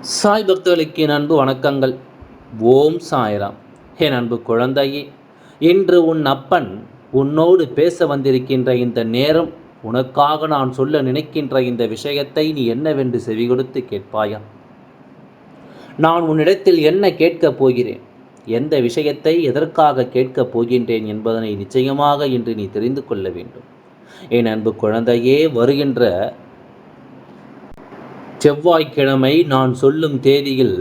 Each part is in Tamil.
சாய் பக்தர்களுக்கு என் அன்பு வணக்கங்கள். ஓம் சாய்ராம். என் அன்பு குழந்தையே இன்று உன் அப்பன் உன்னோடு பேச வந்திருக்கின்ற இந்த நேரம் உனக்காக நான் சொல்ல நினைக்கின்ற இந்த விஷயத்தை நீ என்னவென்று செவி கொடுத்து கேட்பாயா? நான் உன்னிடத்தில் என்ன கேட்கப் போகிறேன்? எந்த விஷயத்தை எதற்காக கேட்கப் போகின்றேன் என்பதனை நிச்சயமாக இன்று நீ தெரிந்து கொள்ள வேண்டும். என் அன்பு குழந்தையே வருகின்ற செவ்வாய்க்கிழமை நான் சொல்லும் தேதியில்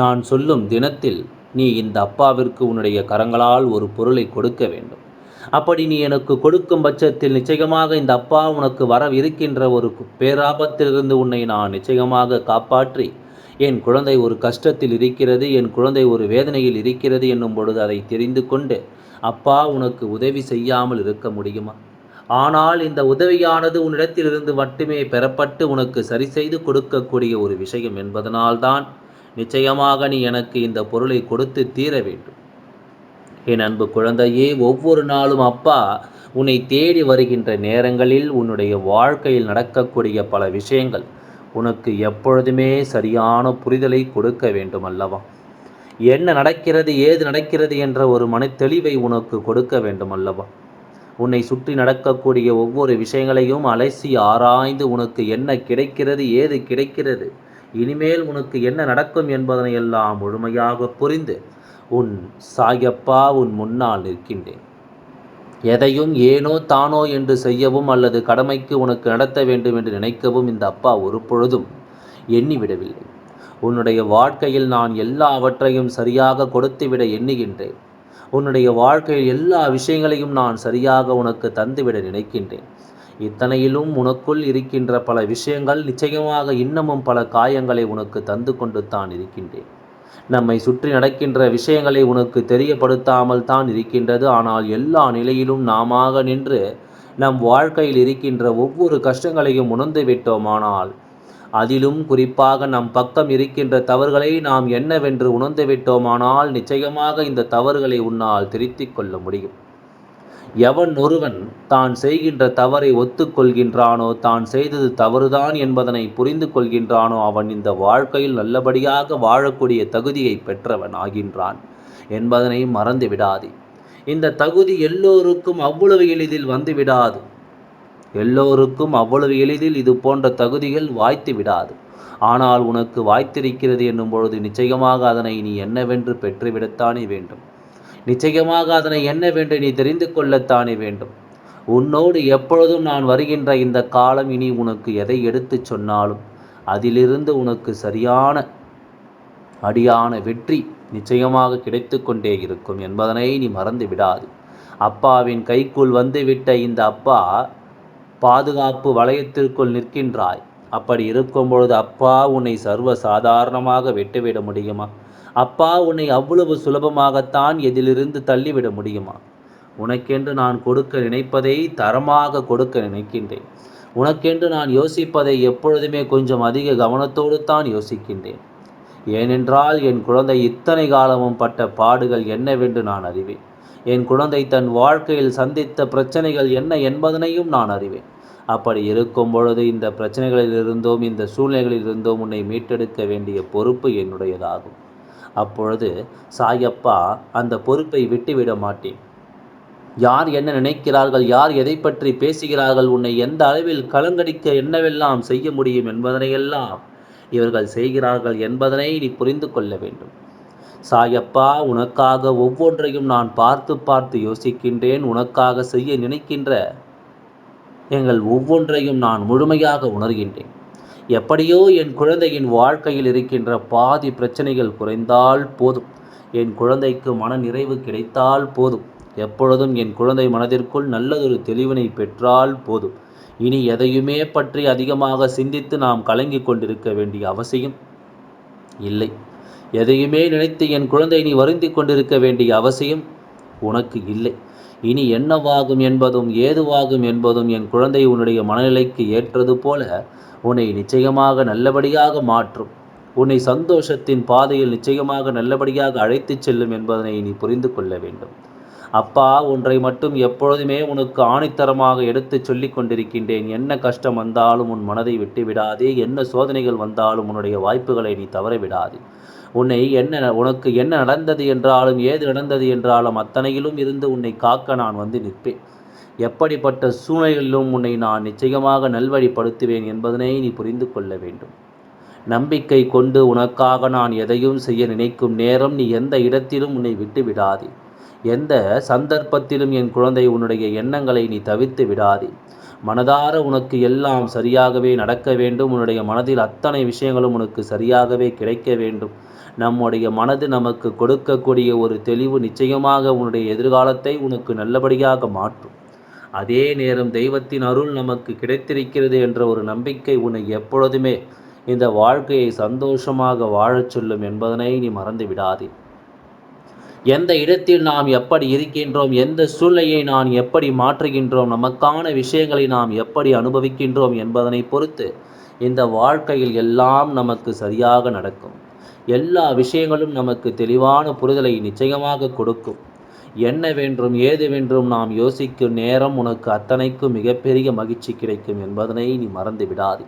நான் சொல்லும் தினத்தில் நீ இந்த அப்பாவிற்கு உன்னுடைய கரங்களால் ஒரு பொருளை கொடுக்க வேண்டும். அப்படி நீ எனக்கு கொடுக்கும் பட்சத்தில் நிச்சயமாக இந்த அப்பா உனக்கு வரவிருக்கின்ற ஒரு பேராபத்திலிருந்து உன்னை நான் நிச்சயமாக காப்பாற்றி என் குழந்தை ஒரு கஷ்டத்தில் இருக்கிறது என் குழந்தை ஒரு வேதனையில் இருக்கிறது என்னும் பொழுது அதை தெரிந்து கொண்டு அப்பா உனக்கு உதவி செய்யாமல் இருக்க முடியுமா? ஆனால் இந்த உதவியானது உன்னிடத்திலிருந்து மட்டுமே பெறப்பட்டு உனக்கு சரி செய்து கொடுக்கக்கூடிய ஒரு விஷயம் என்பதனால்தான் நிச்சயமாக நீ எனக்கு இந்த பொருளை கொடுத்து தீர வேண்டும். என் அன்பு குழந்தையே ஒவ்வொரு நாளும் அப்பா உன்னை தேடி வருகின்ற நேரங்களில் உன்னுடைய வாழ்க்கையில் நடக்கக்கூடிய பல விஷயங்கள் உனக்கு எப்பொழுதுமே சரியான புரிதலை கொடுக்க வேண்டும் அல்லவா? என்ன நடக்கிறது ஏது நடக்கிறது என்ற ஒரு மன தெளிவை உனக்கு கொடுக்க வேண்டும் அல்லவா? உன்னை சுற்றி நடக்கக்கூடிய ஒவ்வொரு விஷயங்களையும் அலசி ஆராய்ந்து உனக்கு என்ன கிடைக்கிறது ஏது கிடைக்கிறது இனிமேல் உனக்கு என்ன நடக்கும் என்பதனை எல்லாம் முழுமையாக புரிந்து உன் சாயப்பா உன் முன்னால் நிற்கின்றேன். எதையும் ஏனோ தானோ என்று செய்யவும் அல்லது கடமைக்கு உனக்கு நடத்த வேண்டும் என்று நினைக்கவும் இந்த அப்பா ஒரு பொழுதும் எண்ணிவிடவில்லை. உன்னுடைய வாழ்க்கையில் நான் எல்லாவற்றையும் சரியாக கொடுத்துவிட எண்ணுகின்றேன். உன்னுடைய வாழ்க்கையில் எல்லா விஷயங்களையும் நான் சரியாக உனக்கு தந்துவிட நினைக்கின்றேன். இத்தனையிலும் உனக்குள் இருக்கின்ற பல விஷயங்கள் நிச்சயமாக இன்னமும் பல காயங்களை உனக்கு தந்து கொண்டு தான் இருக்கின்றேன். நம்மை சுற்றி நடக்கின்ற விஷயங்களை உனக்கு தெரியப்படுத்தாமல் தான் இருக்கின்றது. ஆனால் எல்லா நிலையிலும் நாம நின்று நம் வாழ்க்கையில் இருக்கின்ற ஒவ்வொரு கஷ்டங்களையும் உணர்ந்து விட்டோமானால் அதிலும் குறிப்பாக நம் பக்கம் இருக்கின்ற தவறுகளை நாம் என்னவென்று உணர்ந்து விட்டோமானால் நிச்சயமாக இந்த தவறுகளை உன்னால் திருத்திக் கொள்ள முடியும். எவன் ஒருவன் தான் செய்கின்ற தவறை ஒத்துக்கொள்கின்றானோ தான் செய்தது தவறுதான் என்பதனை புரிந்து கொள்கின்றானோ அவன் இந்த வாழ்க்கையில் நல்லபடியாக வாழக்கூடிய தகுதியை பெற்றவன் ஆகின்றான் என்பதனை மறந்து விடாதே இந்த தகுதி எல்லோருக்கும் அவ்வளவு எளிதில் வந்து விடாது. எல்லோருக்கும் அவ்வளவு எளிதில் இது போன்ற தகுதிகள் வாய்த்து விடாது. ஆனால் உனக்கு வாய்த்திருக்கிறது என்னும் பொழுது நிச்சயமாக அதனை நீ என்னவென்று பெற்றுவிடத்தானே வேண்டும். நிச்சயமாக அதனை என்னவென்று நீ தெரிந்து கொள்ளத்தானே வேண்டும். உன்னோடு எப்பொழுதும் நான் வருகின்ற இந்த காலம் இனி உனக்கு எதை எடுத்துச் சொன்னாலும் அதிலிருந்து உனக்கு சரியான அடியான வெற்றி நிச்சயமாக கிடைத்து கொண்டே இருக்கும் என்பதனை நீ மறந்து விடாது அப்பாவின் கைக்குள் வந்துவிட்ட இந்த அப்பா பாதுகாப்பு வளையத்திற்குள் நிற்கின்றாய். அப்படி இருக்கும் பொழுது அப்பா உன்னை சர்வ சாதாரணமாக விட்டுவிட முடியுமா? அப்பா உன்னை அவ்வளவு சுலபமாகத்தான் எதிலிருந்து தள்ளிவிட முடியுமா? உனக்கென்று நான் கொடுக்க நினைப்பதை தரமாக கொடுக்க நினைக்கின்றேன். உனக்கென்று நான் யோசிப்பதை எப்பொழுதுமே கொஞ்சம் அதிக கவனத்தோடு தான் யோசிக்கின்றேன். ஏனென்றால் என் குழந்தை இத்தனை காலமும் பட்ட பாடுகள் என்னவென்று நான் அறிவேன். என் குழந்தை தன் வாழ்க்கையில் சந்தித்த பிரச்சனைகள் என்ன என்பதனையும் நான் அறிவேன். அப்படி இருக்கும் பொழுது இந்த பிரச்சனைகளில் இருந்தோம் இந்த சூழ்நிலைகளில் இருந்தோம் உன்னை மீட்டெடுக்க வேண்டிய பொறுப்பு என்னுடையதாகும். அப்பொழுது சாயப்பா அந்த பொறுப்பை விட்டுவிட மாட்டேன். யார் என்ன நினைக்கிறார்கள் யார் எதை பற்றி பேசுகிறார்கள் உன்னை எந்த அளவில் கலங்கடிக்க என்னவெல்லாம் செய்ய முடியும் என்பதனையெல்லாம் இவர்கள் செய்கிறார்கள் என்பதனை நீ புரிந்து கொள்ள வேண்டும். சாயப்பா உனக்காக ஒவ்வொன்றையும் நான் பார்த்து பார்த்து யோசிக்கின்றேன் உனக்காக செய்ய நினைக்கின்ற எங்கள் ஒவ்வொன்றையும் நான் முழுமையாக உணர்கின்றேன். எப்படியோ என் குழந்தையின் வாழ்க்கையில் இருக்கின்ற பாதி பிரச்சனைகள் குறைந்தால் போதும். என் குழந்தைக்கு மன நிறைவு கிடைத்தால் போதும். எப்பொழுதும் என் குழந்தை மனதிற்குள் நல்லதொரு தெளிவினை பெற்றால் போதும். இனி எதையுமே பற்றி அதிகமாக சிந்தித்து நாம் கலங்கி கொண்டிருக்க வேண்டிய அவசியம் இல்லை. எதையுமே நினைத்து என் குழந்தை நீ வருந்தி கொண்டிருக்க வேண்டிய அவசியம் உனக்கு இல்லை. இனி என்னவாகும் என்பதும் ஏதுவாகும் என்பதும் என் குழந்தை உன்னுடைய மனநிலைக்கு ஏற்றது போல உன்னை நிச்சயமாக நல்லபடியாக மாற்றும். உன்னை சந்தோஷத்தின் பாதையில் நிச்சயமாக நல்லபடியாக அழைத்துச் செல்லும் என்பதனை நீ புரிந்து கொள்ள வேண்டும். அப்பா ஒன்றை மட்டும் எப்பொழுதுமே உனக்கு ஆணித்தரமாக எடுத்து சொல்லி கொண்டிருக்கின்றேன். என்ன கஷ்டம் வந்தாலும் உன் மனதை விட்டு விடாதே என்ன சோதனைகள் வந்தாலும் உன்னுடைய வாய்ப்புகளை நீ தவற விடாதே உன்னை என்ன உனக்கு என்ன நடந்தது என்றாலும் ஏது நடந்தது என்றாலும் அத்தனையிலும் இருந்து உன்னை காக்க நான் வந்து நிற்பேன். எப்படிப்பட்ட சூழ்நிலைகளிலும் உன்னை நான் நிச்சயமாக நல்வழிப்படுத்துவேன் என்பதனை நீ புரிந்து கொள்ள வேண்டும். நம்பிக்கை கொண்டு உனக்காக நான் எதையும் செய்ய நினைக்கும் நேரம் நீ எந்த இடத்திலும் உன்னை விட்டு விடாதே. எந்த சந்தர்ப்பத்திலும் என் குழந்தை உன்னுடைய எண்ணங்களை நீ தவிர்த்து விடாதே. மனதார உனக்கு எல்லாம் சரியாகவே நடக்க வேண்டும். உன்னுடைய மனதில் அத்தனை விஷயங்களும் உனக்கு சரியாகவே கிடைக்க வேண்டும். நம்முடைய மனது நமக்கு கொடுக்கக்கூடிய ஒரு தெளிவு நிச்சயமாக உன்னுடைய எதிர்காலத்தை உனக்கு நல்லபடியாக மாற்றும். அதே நேரம் தெய்வத்தின் அருள் நமக்கு கிடைத்திருக்கிறது என்ற ஒரு நம்பிக்கை உன்னை எப்பொழுதுமே இந்த வாழ்க்கையை சந்தோஷமாக வாழச் சொல்லும் என்பதனை நீ மறந்து விடாதே. எந்த இடத்தில் நாம் எப்படி இருக்கின்றோம் எந்த சூழ்நிலையை நான் எப்படி மாற்றுகின்றோம் நமக்கான விஷயங்களை நாம் எப்படி அனுபவிக்கின்றோம் என்பதனை பொறுத்து இந்த வாழ்க்கையில் எல்லாம் நமக்கு சரியாக நடக்கும். எல்லா விஷயங்களும் நமக்கு தெளிவான புரிதலை நிச்சயமாக கொடுக்கும். என்ன வேண்டும் ஏது வேண்டும் நாம் யோசிக்கும் நேரம் உனக்கு அத்தனைக்கும் மிகப்பெரிய மகிழ்ச்சி கிடைக்கும் என்பதனை நீ மறந்து விடாது.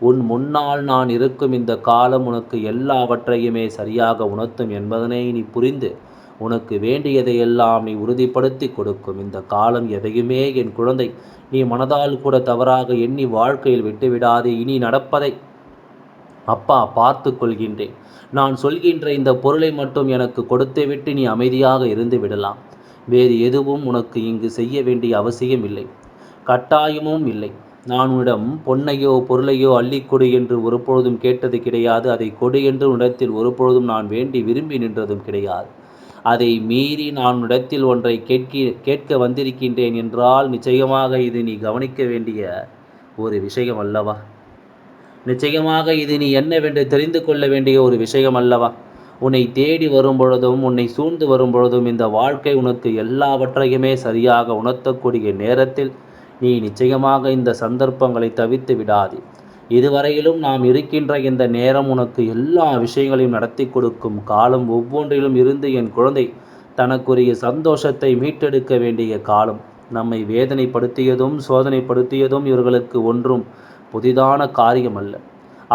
உன் முன்னால் நான் இருக்கும் இந்த காலம் உனக்கு எல்லாவற்றையுமே சரியாக உணர்த்தும் என்பதனை நீ புரிந்து உனக்கு வேண்டியதையெல்லாம் நீ உறுதிப்படுத்தி கொடுக்கும். இந்த காலம் எதையுமே என் குழந்தை நீ மனதால் கூட தவறாக எண்ணி வாழ்க்கையில் விட்டுவிடாது. இனி நடப்பதை அப்பா பார்த்து கொள்கின்றேன். நான் சொல்கின்ற இந்த பொருளை மட்டும் எனக்கு கொடுத்துவிட்டு நீ அமைதியாக இருந்து விடலாம். வேறு எதுவும் உனக்கு இங்கு செய்ய வேண்டிய அவசியம் இல்லை. கட்டாயமும் இல்லை. நான் உன்னிடம் பொன்னையோ பொருளையோ அள்ளிக்கொடு என்று ஒருபொழுதும் கேட்டது கிடையாது. அதை கொடு என்று உன்னிடத்தில் ஒருபொழுதும் நான் வேண்டி விரும்பி நின்றதும் கிடையாது. அதை மீறி நான் உன்னிடத்தில் ஒன்றை கேட்க கேட்க வந்திருக்கின்றேன் என்றால் நிச்சயமாக இது நீ கவனிக்க வேண்டிய ஒரு விஷயம் அல்லவா? நிச்சயமாக இது நீ என்னவென்று தெரிந்து கொள்ள வேண்டிய ஒரு விஷயம் அல்லவா? உன்னை தேடி வரும் பொழுதும் உன்னை சூழ்ந்து வரும் பொழுதும் இந்த வாழ்க்கை உனக்கு எல்லாவற்றையுமே சரியாக உணர்த்தக்கூடிய நேரத்தில் நீ நிச்சயமாக இந்த சந்தர்ப்பங்களை தவித்து விடாது. இதுவரையிலும் நாம் இருக்கின்ற இந்த நேரம் உனக்கு எல்லா விஷயங்களையும் நடத்தி கொடுக்கும் காலம் ஒவ்வொன்றிலும் இருந்து என் குழந்தை தனக்குரிய சந்தோஷத்தை மீட்டெடுக்க வேண்டிய காலம். நம்மை வேதனைப்படுத்தியதும் சோதனைப்படுத்தியதும் இவர்களுக்கு ஒன்றும் புதிதான காரியம் அல்ல.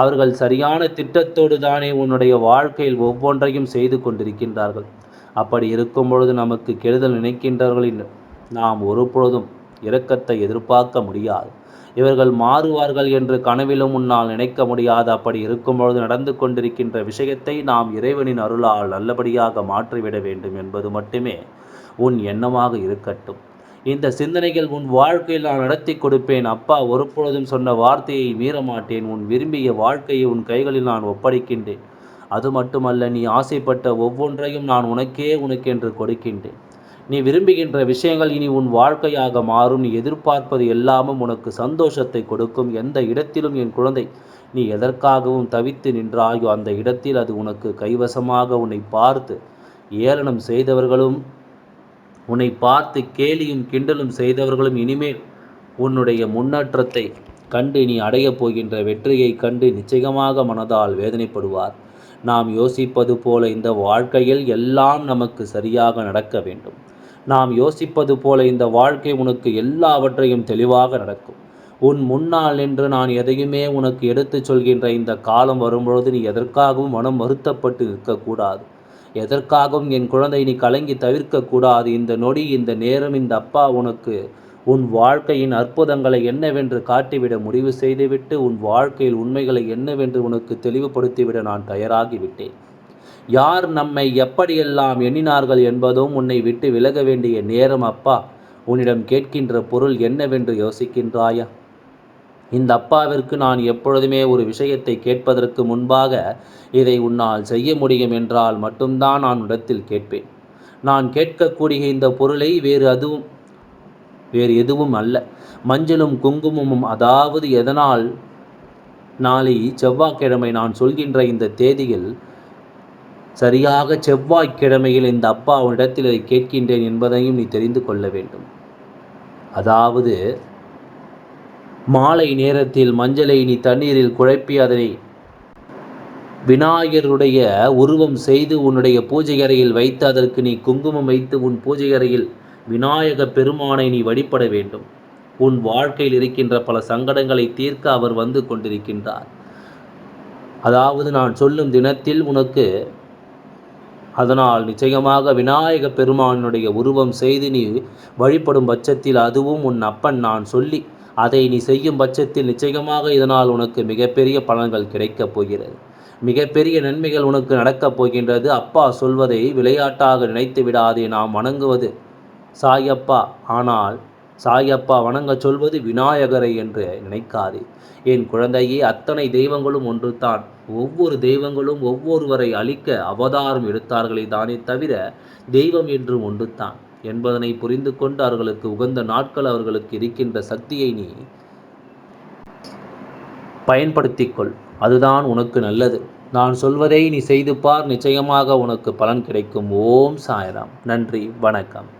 அவர்கள் சரியான திட்டத்தோடு தானே உன்னுடைய வாழ்க்கையில் ஒவ்வொன்றையும் செய்து கொண்டிருக்கின்றார்கள். அப்படி இருக்கும் பொழுது நமக்கு கெடுதல் நினைக்கின்றார்கள் நாம் ஒருபொழுதும் இரக்கத்தை எதிர்பார்க்க முடியாது. இவர்கள் மாறுவார்கள் என்று கனவிலும் உன்னால் நினைக்க முடியாது. அப்படி இருக்கும் பொழுது நடந்து கொண்டிருக்கின்ற விஷயத்தை நாம் இறைவனின் அருளால் நல்லபடியாக மாற்றிவிட வேண்டும் என்பது மட்டுமே உன் எண்ணமாக இருக்கட்டும். இந்த சிந்தனைகள் உன் வாழ்க்கையில் நான் நடத்தி கொடுப்பேன். அப்பா ஒருபொழுதும் சொன்ன வார்த்தையை மீறமாட்டேன். உன் விரும்பிய வாழ்க்கையை உன் கைகளில் நான் ஒப்படைக்கின்றேன். அது மட்டுமல்ல நீ ஆசைப்பட்ட ஒவ்வொன்றையும் நான் உனக்கே உனக்கென்று கொடுக்கின்றேன். நீ விரும்புகின்ற விஷயங்கள் இனி உன் வாழ்க்கையாக மாறும். நீ எதிர்பார்ப்பது எல்லாமும் உனக்கு சந்தோஷத்தை கொடுக்கும். எந்த இடத்திலும் என் குழந்தை நீ எதற்காகவும் தவித்து நின்றாயோ அந்த இடத்தில் அது உனக்கு கைவசமாக உன்னை பார்த்து ஏளனம் செய்தவர்களும் உன்னை பார்த்து கேலியும் கிண்டலும் செய்தவர்களும் இனிமேல் உன்னுடைய முன்னேற்றத்தை கண்டு நீ அடையப் போகின்ற வெற்றியை கண்டு நிச்சயமாக மனதால் வேதனைப்படுவார். நாம் யோசிப்பது போல இந்த வாழ்க்கையில் எல்லாம் நமக்கு சரியாக நடக்க வேண்டும். நாம் யோசிப்பது போல இந்த வாழ்க்கை உனக்கு எல்லாவற்றையும் தெளிவாக நடக்கும். உன் முன்னால் நின்று நான் எதையுமே உனக்கு எடுத்துச் சொல்கின்ற இந்த காலம் வரும்பொழுது நீ எதற்காகவும் மனம் வருத்தப்பட்டு இருக்கக்கூடாது. எதற்காகவும் என் குழந்தை நீ கலங்கி தவிர்க்கக்கூடாது. இந்த நொடி இந்த நேரம் இந்த அப்பா உனக்கு உன் வாழ்க்கையின் அற்புதங்களை என்னவென்று காட்டிவிட முடிவு செய்துவிட்டு உன் வாழ்க்கையில் உண்மைகளை என்னவென்று உனக்கு தெளிவுபடுத்திவிட நான் தயாராகிவிட்டேன். யார் நம்மை எப்படியெல்லாம் எண்ணினார்கள் என்பதும் உன்னை விட்டு விலக வேண்டிய நேரம் அப்பா. உன்னிடம் கேட்கின்ற பொருள் என்னவென்று யோசிக்கின்றாயா? இந்த அப்பாவிற்கு நான் எப்பொழுதுமே ஒரு விஷயத்தை கேட்பதற்கு முன்பாக இதை உன்னால் செய்ய முடியும் என்றால் மட்டும்தான் நான் இடத்தில் கேட்பேன். நான் கேட்கக்கூடிய இந்த பொருளை வேறு அதுவும் வேறு எதுவும் அல்ல. மஞ்சளும் குங்குமமும் அதாவது எதனால் நாளை செவ்வாய்க்கிழமை நான் சொல்கின்ற இந்த தேதியில் சரியாக செவ்வாய்க்கிழமையில் இந்த அப்பா உன்னிடத்தில் இதை கேட்கின்றேன் என்பதையும் நீ தெரிந்து கொள்ள வேண்டும். அதாவது மாலை நேரத்தில் மஞ்சளை நீ தண்ணீரில் குழப்பி அதனை விநாயகருடைய உருவம் செய்து உன்னுடைய பூஜை அறையில் வைத்து அதற்கு நீ குங்குமம் வைத்து உன் பூஜை அறையில் விநாயக பெருமானை நீ வழிபட வேண்டும். உன் வாழ்க்கையில் இருக்கின்ற பல சங்கடங்களை தீர்க்க அவர் வந்து கொண்டிருக்கின்றார். அதாவது நான் சொல்லும் தினத்தில் உனக்கு அதனால் நிச்சயமாக விநாயக பெருமானுடைய உருவம் செய்து நீ வழிபடும் பட்சத்தில் அதுவும் உன் அப்பன் நான் சொல்லி அதை நீ செய்யும் பட்சத்தில் நிச்சயமாக இதனால் உனக்கு மிகப்பெரிய பலன்கள் கிடைக்கப் போகிறது. மிகப்பெரிய நன்மைகள் உனக்கு நடக்கப் போகின்றது. அப்பா சொல்வதை விளையாட்டாக நினைத்து விடாதே. நாம் வணங்குவது சாயப்பா. ஆனால் சாயப்பா வணங்க சொல்வது விநாயகரை என்று நினைக்காதே. என் குழந்தையே அத்தனை தெய்வங்களும் ஒன்றுதான். ஒவ்வொரு தெய்வங்களும் ஒவ்வொருவரை அழிக்க அவதாரம் எடுத்தார்களே தானே தவிர தெய்வம் என்று ஒன்றுதான். என்பதனை புரிந்து கொண்டு அவர்களுக்கு உகந்த நாட்கள் அவர்களுக்கு இருக்கின்ற சக்தியை நீ பயன்படுத்திக்கொள். அதுதான் உனக்கு நல்லது. நான் சொல்வதை நீ செய்து பார். நிச்சயமாக உனக்கு பலன் கிடைக்கும். ஓம் சாயராம். நன்றி. வணக்கம்.